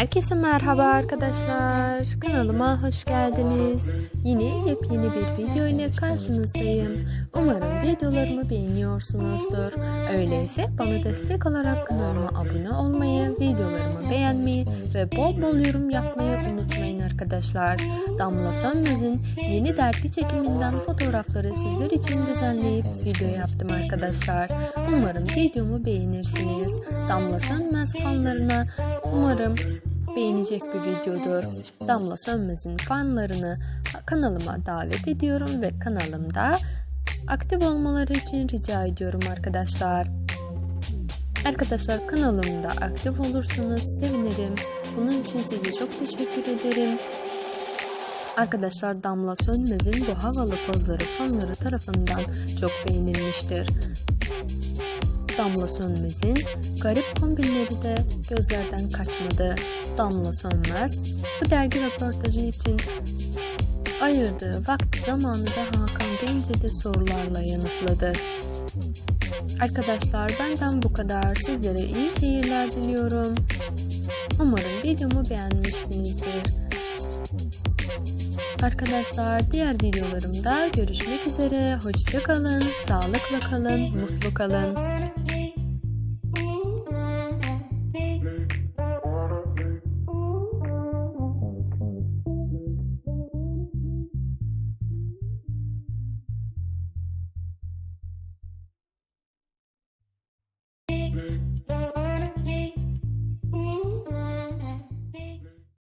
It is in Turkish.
Herkese merhaba arkadaşlar. Kanalıma hoş geldiniz. Yine yepyeni bir video ile karşınızdayım. Umarım videolarımı beğeniyorsunuzdur. Öyleyse bana destek olarak kanalıma abone olmayı, videolarımı beğenmeyi ve bol bol yorum yapmayı unutmayın arkadaşlar. Damla Sönmez'in yeni dergi çekiminden fotoğrafları sizler için düzenleyip video yaptım arkadaşlar. Umarım videomu beğenirsiniz. Damla Sönmez fanlarına umarım beğenecek bir videodur. Damla Sönmez'in fanlarını kanalıma davet ediyorum ve kanalımda aktif olmaları için rica ediyorum arkadaşlar. Arkadaşlar kanalımda aktif olursanız sevinirim. Bunun için size çok teşekkür ederim. Arkadaşlar Damla Sönmez'in bu havalı pozları fanları tarafından çok beğenilmiştir. Damla Sönmez'in garip kombinleri de gözlerden kaçmadı. Damla Sönmez bu dergi röportajı için ayırdığı vakti zamanı da Hakan Gence de sorularla yanıtladı. Arkadaşlar benden bu kadar. Sizlere iyi seyirler diliyorum. Umarım videomu beğenmişsinizdir. Arkadaşlar diğer videolarımda görüşmek üzere. Hoşça kalın, sağlıkla kalın, mutlu kalın.